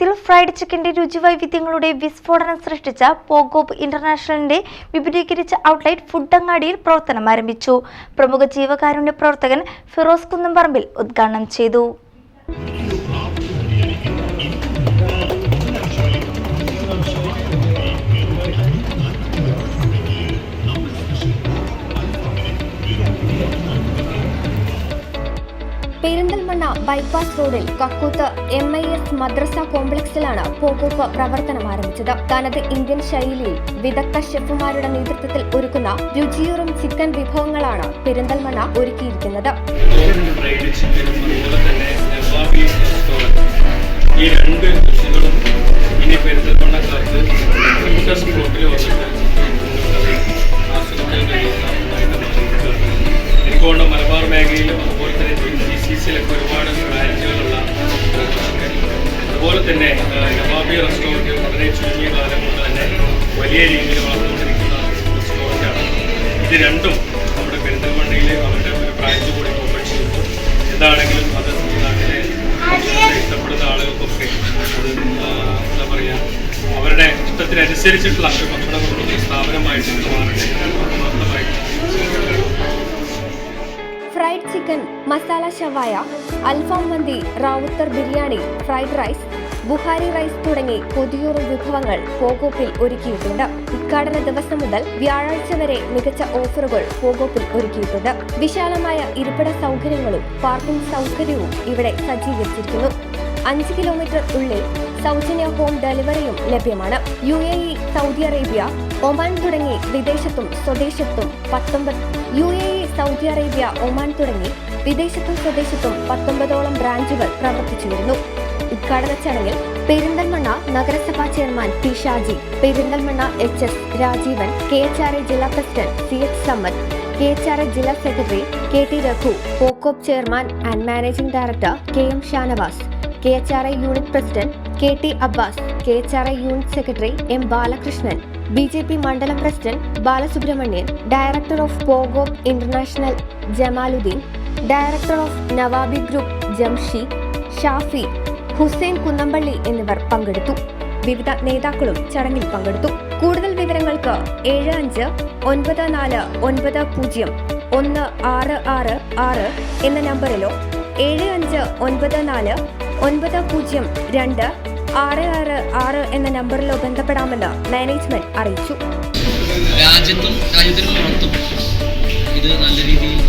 വിപണനത്തിൽ fried ചിക്കന്റെ രുചിവൈവിധ്യങ്ങളുടെ വിസ്ഫോടനം സൃഷ്ടിച്ച പോഗോപ്പ് ഇന്റർനാഷണലിന്റെ വിപുലീകരിച്ച ഔട്ട്ലെറ്റ് ഫുഡങ്ങാടിയിൽ പ്രവർത്തനം ആരംഭിച്ചു. പ്രമുഖ ജീവകാരുണ്യ പ്രവർത്തകൻ ഫിറോസ് കുന്നംപറമ്പിൽ ഉദ്ഘാടനം ചെയ്തു. ബൈപ്പാസ് റോഡിൽ കക്കൂത്ത് എം ഐ എസ് മദ്രസ കോംപ്ലക്സിലാണ് പോക്കോപ്പ് പ്രവർത്തനം ആരംഭിച്ചത്. തനത് ഇന്ത്യൻ ശൈലിയിൽ വിദഗ്ധ ഷെഫുമാരുടെ നേതൃത്വത്തിൽ ഒരുക്കുന്ന രുചിയൂറും ചിക്കൻ വിഭവങ്ങളാണ് പെരിന്തൽമണ്ണ ഒരുക്കിയിരിക്കുന്നത്. ഈ രണ്ട് മലബാർ മേഖലയിലും അതുപോലെ തന്നെ ജി സി സിയിലൊക്കെ ബ്രാഞ്ചുകളുള്ള അതുപോലെ തന്നെ നവാബി റെസ്റ്റോറന്റ് വളരെ ചുരുങ്ങിയ കാലം കൊണ്ട് തന്നെ വലിയ രീതിയിൽ വളർന്നുകൊണ്ടിരിക്കുന്ന റെസ്റ്റോറന്റാണ്. ഇത് രണ്ടും നമ്മുടെ പെരിന്തൽമണ്ണയിൽ അവരുടെ ഒരു ബ്രാഞ്ച് കൂടി ഓപ്പൺ ചെയ്തു. എന്താണെങ്കിലും അത് നാട്ടിലെ ഇഷ്ടപ്പെടുന്ന ആളുകൾക്കൊക്കെ അത് എന്താ പറയുക അവരുടെ ഇഷ്ടത്തിനനുസരിച്ചിട്ടുള്ള ഭക്ഷണം സ്ഥാപനമായിട്ട് മാറട്ടെ ആത്മാർത്ഥമായിട്ട് ഫ്രൈഡ് ചിക്കൻ മസാല ഷവായ അൽഫാം മന്തി Ravuthar biryani fried rice Buhari rice തുടങ്ങി കൊതിയൂറും വിഭവങ്ങൾ പോകോപ്പിൽ ഒരുക്കിയിട്ടുണ്ട്. ഉദ്ഘാടന ദിവസം മുതൽ വ്യാഴാഴ്ച വരെ മികച്ച ഓഫറുകൾ പോകോപ്പിൽ ഒരുക്കിയിട്ടുണ്ട്. വിശാലമായ ഇരിപ്പിട സൗകര്യങ്ങളും പാർക്കിംഗ് സൗകര്യവും ഇവിടെ സജ്ജീകരിച്ചിരിക്കുന്നു. അഞ്ച് കിലോമീറ്റർ ഉള്ളിൽ സൗജന്യ ഹോം ഡെലിവറിയും ലഭ്യമാണ്. U A E Saudi Arabia Oman തുടങ്ങി വിദേശത്തും സ്വദേശത്തും പത്തൊമ്പത് U A E Saudi Arabia Oman തുടങ്ങി വിദേശത്തും സ്വദേശത്തും പത്തൊമ്പതോളം ബ്രാഞ്ചുകൾ പ്രവർത്തിച്ചു വരുന്നു ഉദ്ഘാടന ചടങ്ങിൽ പെരിന്തൽമണ്ണ നഗരസഭാ chairman P Shaji Perinthalmanna H S Rajeevan K H R A ജില്ലാ president C H Sammad K H R A ജില്ലാ secretary K T Raghu പോക്കോപ്പ് chairman and managing director K M Shanavas K H R A unit president K T Abbas K I unit secretary M Balakrishnan B J P മണ്ഡലം president Balasubramanian director of Pogo International Jamaluddin director of Nawabi group Jamshi Shafi Hussain Kunnampally എന്നിവർ പങ്കെടുത്തു. വിവിധ നേതാക്കളും ചടങ്ങിൽ പങ്കെടുത്തു. കൂടുതൽ വിവരങ്ങൾക്ക് ഏഴ് അഞ്ച് ഒൻപത് നാല് ഒൻപത് പൂജ്യം ഒന്ന് ആറ് ആറ് ആറ് എന്ന നമ്പറിലോ ഏഴ് അഞ്ച് ഒൻപത് നാല് ഒൻപത് പൂജ്യം രണ്ട് ആറ് ആറ് ആറ് എന്ന നമ്പറിലോ ബന്ധപ്പെടാമെന്ന് മാനേജ്മെന്റ് അറിയിച്ചു. രാജ്യത്തും രാജ്യത്തിന് പുറത്തും ഇത് നല്ല രീതിയിൽ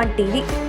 ഔട്ട് ബിരിയാണി